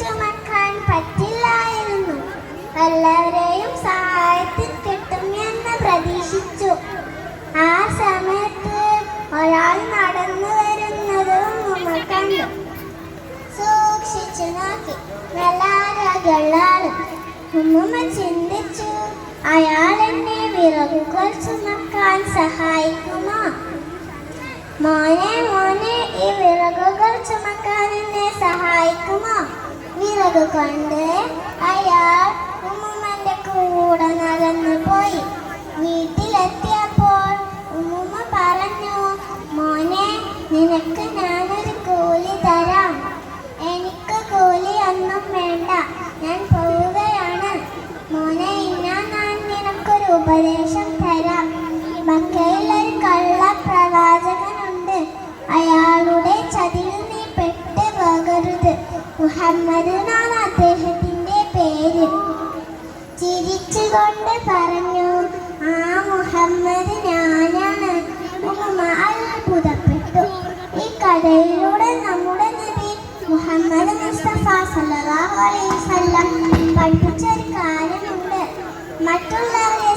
ചുമക്കാൻ പറ്റില്ലായിരുന്നു. എല്ലാവരെയും സഹായത്തിൽ എന്ന് പ്രതീക്ഷിച്ചു. ആ സമയത്ത് ഒരാൾ നടന്നു വരുന്നതും ഉമ്മ കണ്ടു. സൂക്ഷിച്ചു നോക്കി. നല്ല ചിന്തിച്ചു അയാൾ എന്നെ വിറകുകൾ ചുമക്കാൻ സഹായിക്കുമോ? മോനെ മോനെ ഈ വിറകുകൾ ചുമക്കാൻ എന്നെ സഹായിക്കുമോ? വിറക് കൊണ്ട് അയാൾ ഉമ്മുമ്മന്റെ കൂടെ നടന്നു ഉപദേശം തരാം. മക്കയിൽ ഒരു കള്ള പ്രവാചകനുണ്ട്. അയാളുടെ ചതിയിൽ നീ പെട്ട് പോകരുത് മുഹമ്മദ് എന്നാണ് അദ്ദേഹത്തിന്റെ പേര്. ചിരിച്ചുകൊണ്ട് പറഞ്ഞു ആ മുഹമ്മദ് ഞാനാണ്. അത്ഭുതപ്പെട്ടു ഈ കഥയിലൂടെ നമ്മുടെ നബി മുഹമ്മദ് മുസ്തഫ സല്ലല്ലാഹു പഠിപ്പിച്ച ഒരു കാര്യമുണ്ട്. മറ്റുള്ളവരെ